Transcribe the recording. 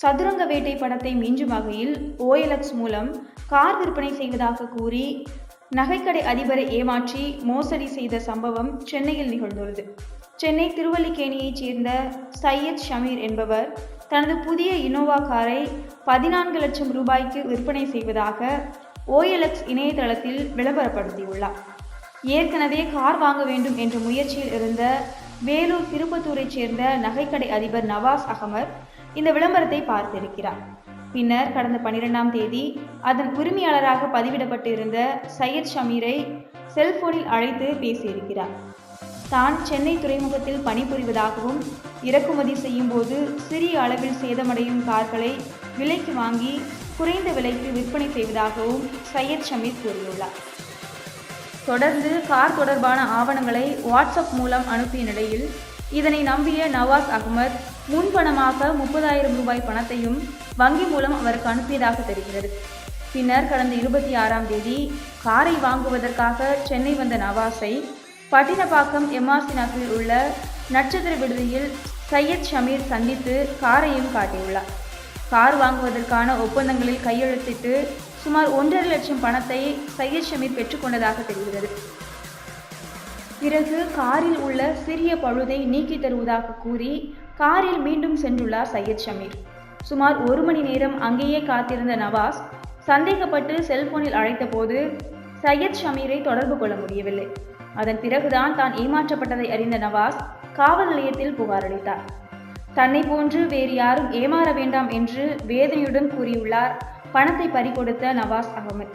சதுரங்க வேட்டை படத்தை மிஞ்சும் வகையில் ஓஎல்எக்ஸ் மூலம் கார் விற்பனை செய்வதாக கூறி நகைக்கடை அதிபரை ஏமாற்றி மோசடி செய்த சம்பவம் சென்னையில் நிகழ்ந்துள்ளது. சென்னை திருவல்லிக்கேணியைச் சேர்ந்த சையத் ஷமீர் என்பவர் தனது புதிய இனோவா காரை பதினான்கு லட்சம் ரூபாய்க்கு விற்பனை செய்வதாக ஓஎல்எக்ஸ் இணையதளத்தில் விளம்பரப்படுத்தியுள்ளார். ஏற்கனவே கார் வாங்க வேண்டும் என்ற முயற்சியில் இருந்த வேலூர் திருப்பத்தூரைச் சேர்ந்த நகைக்கடை அதிபர் நவாஸ் அகமது இந்த விளம்பரத்தை பார்த்திருக்கிறார். பின்னர் கடந்த பனிரெண்டாம் தேதி அதன் உரிமையாளராக பதிவிடப்பட்டிருந்த சையத் ஷமீரை செல்போனில் அழைத்து பேசியிருக்கிறார். தான் சென்னை துறைமுகத்தில் பணிபுரிவதாகவும் இறக்குமதி செய்யும் போது சிறிய அளவில் சேதமடையும் கார்களை விலைக்கு வாங்கி குறைந்த விலைக்கு விற்பனை செய்வதாகவும் சையத் ஷமீர் கூறியுள்ளார். தொடர்ந்து கார் தொடர்பான ஆவணங்களை வாட்ஸ்அப் மூலம் அனுப்பிய நிலையில் இதனை நம்பிய நவாஸ் அகமது முன்பணமாக முப்பதாயிரம் ரூபாய் பணத்தையும் வங்கி மூலம் அவருக்கு அனுப்பியதாக தெரிகிறது. பின்னர் கடந்த இருபத்தி ஆறாம் தேதி காரை வாங்குவதற்காக சென்னை வந்த நவாஸை பட்டினப்பாக்கம் எம்ஆர்சி நகரில் உள்ள நட்சத்திர விடுதியில் சையத் ஷமீர் சந்தித்து காரையும் காட்டியுள்ளார். கார் வாங்குவதற்கான ஒப்பந்தங்களில் கையெழுத்திட்டு சுமார் ஒன்றரை லட்சம் பணத்தை சையத் ஷமீர் பெற்றுக்கொண்டதாக தெரிகிறது. பிறகு காரில் உள்ள சிறிய பழுதை நீக்கி தருவதாக கூறி காரில் மீண்டும் சென்றுள்ளார் சையத் ஷமீர். சுமார் ஒரு மணி நேரம் அங்கேயே காத்திருந்த நவாஸ் சந்தேகப்பட்டு செல்போனில் அழைத்தபோது சையத் ஷமீரை தொடர்பு கொள்ள முடியவில்லை. அதன் பிறகுதான் தான் ஏமாற்றப்பட்டதை அறிந்த நவாஸ் காவல் நிலையத்தில் புகார் அளித்தார். தன்னை போன்று வேறு யாரும் ஏமாற வேண்டாம் என்று வேதனையுடன் கூறியுள்ளார். பணத்தை பறிகொடுத்த நவாஸ் அகமது.